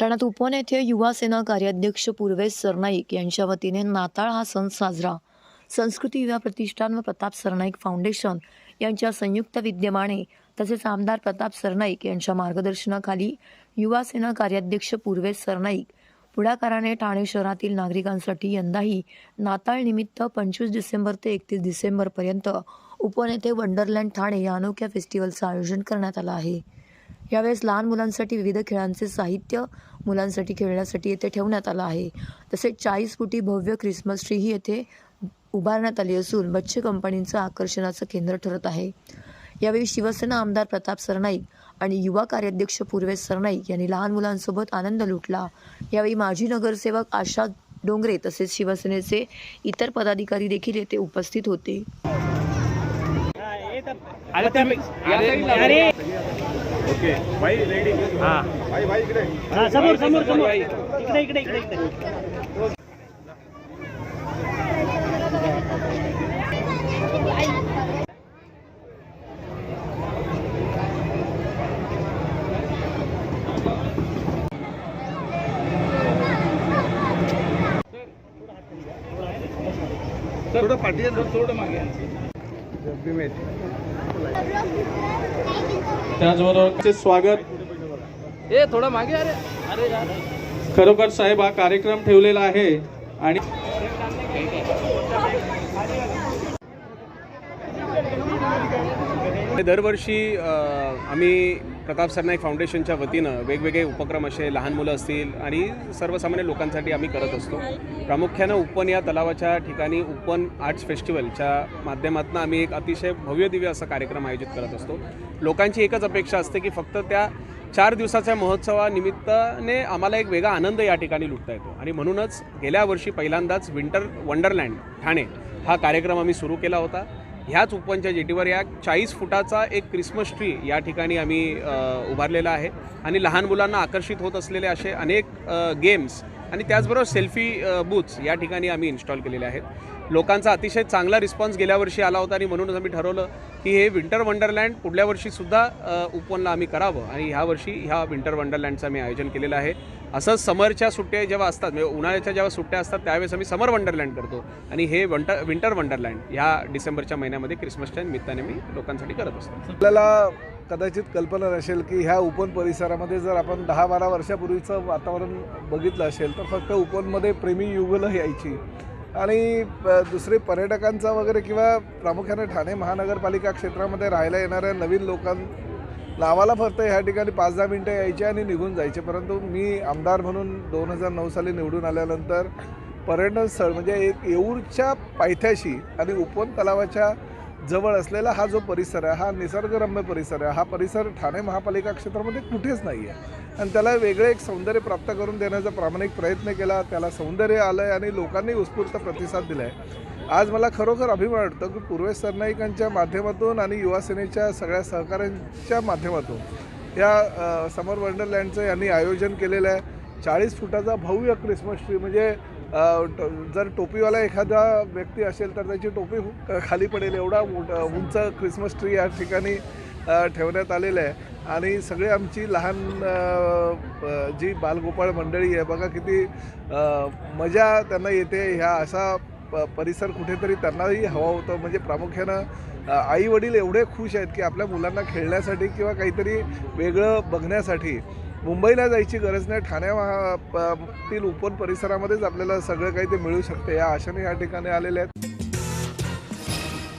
ठाण्यात उपवन येथे युवासेना कार्याध्यक्ष पूर्वेश सरनाईक यांच्या वतीने नाताळ हा सण साजरा. संस्कृती युवा प्रतिष्ठान व प्रताप सरनाईक फाउंडेशन यांच्या संयुक्त विद्यमाने तसेच आमदार प्रताप सरनाईक यांच्या मार्गदर्शनाखाली युवासेना कार्याध्यक्ष पूर्वेश सरनाईक पुढाकाराने ठाणे शहरातील नागरिकांसाठी यंदाही नाताळ निमित्त पंचवीस डिसेंबर ते एकतीस डिसेंबरपर्यंत उपवन येथे वंडरलँड ठाणे या अनोख्या फेस्टिवलचं आयोजन करण्यात आलं आहे. यावेळेस लहान मुलांसाठी विविध खेळांचे साहित्य मुलांसाठी खेळण्यासाठी येथे ठेवण्यात आलं आहे. तसेच चाळीस फुटी भव्य ख्रिसमस ट्रीही येथे उभारण्यात आली असून मच्छी कंपनीचं आकर्षणाचं केंद्र ठरत आहे. यावेळी शिवसेना आमदार प्रताप सरनाईक आणि युवा कार्याध्यक्ष पूर्वेश सरनाईक यांनी लहान मुलांसोबत आनंद लुटला. यावेळी माजी नगरसेवक आशा डोंगरे तसेच शिवसेनेचे इतर पदाधिकारी देखील येथे उपस्थित होते. समोर समोर समोर. इकडे इकडे इकडे इकडे. थोडं पाठी थोडं मागे. त्याचबरोबर स्वागत. ए थोडं मागे अरे. अरे. खरोखर साहेब हा कार्यक्रम ठेवलेला आहे आणि दरवर्षी आम्ही प्रताप सरनाईक फाउंडेशनच्या वतीनं वेगवेगळे उपक्रम असे लहान मुलं असतील आणि सर्वसामान्य लोकांसाठी आम्ही करत असतो. प्रामुख्यानं उपवन या तलावाच्या ठिकाणी उपवन आर्ट्स फेस्टिवलच्या माध्यमातून आम्ही एक अतिशय भव्य दिव्य असा कार्यक्रम आयोजित करत असतो. लोकांची एकच अपेक्षा असते की फक्त त्या चार दिवसाच्या महोत्सवानिमित्ताने आम्हाला एक वेगळा आनंद या ठिकाणी लुटता येतो. आणि म्हणूनच गेल्या वर्षी पहिल्यांदाच विंटर वंडरलँड ठाणे हा कार्यक्रम आम्ही सुरू केला होता. ह्याच उपवनच्या जेटीवर या चाळीस फुटाचा एक क्रिसमस ट्री या ठिकाणी आम्ही उभारलेला आहे. आणि लहान मुलांना आकर्षित होत असलेले असे अनेक गेम्स आणि त्याचबरोबर सेल्फी बूथ्स या ठिकाणी आम्ही इन्स्टॉल केलेले आहेत. लोकांचा अतिशय चांगला रिस्पॉन्स गेल्या वर्षी आला होता आणि म्हणूनच आम्ही ठरवलं की हे विंटर वंडरलँड पुढल्या वर्षीसुद्धा उपवनला आम्ही करावं. आणि ह्या वर्षी ह्या विंटर वंडरलँडचं आम्ही आयोजन केलेलं आहे. असं समरच्या सुट्ट्या जेव्हा असतात म्हणजे उन्हाळ्याच्या जेव्हा सुट्ट्या असतात त्यावेळेस आम्ही समर वंडरलँड करतो. आणि हे वंटर विंटर वंडरलँड ह्या डिसेंबरच्या महिन्यामध्ये क्रिसमसच्या निमित्ताने मी लोकांसाठी करत असतो. आपल्याला कदाचित कल्पना नसेल की ह्या उपवन परिसरामध्ये जर आपण दहा बारा वर्षापूर्वीचं वातावरण बघितलं असेल तर फक्त उपवनमध्ये प्रेमी युगलं यायची. आणि दुसरे पर्यटकांचा वगैरे किंवा प्रामुख्याने ठाणे महानगरपालिका क्षेत्रामध्ये राहायला येणाऱ्या नवीन लोकां नावाला फक्त ह्या ठिकाणी पाच दहा मिनटं यायचे आणि निघून जायचे. परंतु मी आमदार म्हणून दोन हजार नऊ साली निवडून आल्यानंतर पर्यटन स्थळ म्हणजे एक येऊरच्या पायथ्याशी आणि उपवन तलावाच्या जवळ असलेला हा जो परिसर आहे हा निसर्गरम्य परिसर आहे हा परिसर ठाणे महापालिका क्षेत्रामध्ये कुठेच नाही आहे आणि त्याला वेगळे एक सौंदर्य प्राप्त करून देण्याचा प्रामाणिक प्रयत्न केला त्याला सौंदर्य आलं आहे आणि लोकांनी उत्स्फूर्त प्रतिसाद दिला आहे आज मला खरोखर अभिमान वाटतो की पूर्वेश सरनाईकांच्या माध्यमातून आणि युवासेनेच्या सगळ्या सहकाऱ्यांच्या माध्यमातून या समर वंडरलँडचं यांनी आयोजन केलेलं आहे. चाळीस फुटाचा भव्य क्रिसमस ट्री म्हणजे जर टोपीवाला एखादा व्यक्ती असेल तर त्याची टोपी खाली पडेल. एवढा उंच क्रिसमस ट्री या ठिकाणी ठेवण्यात आलेलं आहे. आणि सगळी आमची लहान जी बालगोपाळ मंडळी आहे बघा किती मजा त्यांना येते. ह्या असा प परिसर कुठेतरी त्यांनाही हवा होतं. म्हणजे प्रामुख्यानं आई वडील एवढे खुश आहेत की आपल्या मुलांना खेळण्यासाठी किंवा काहीतरी वेगळं बघण्यासाठी मुंबईला जायची गरज नाही. ठाण्यातील महा तील उपवन परिसरामध्येच आपल्याला सगळं काही ते मिळू शकते. या आशेने या ठिकाणी आलेले आहेत.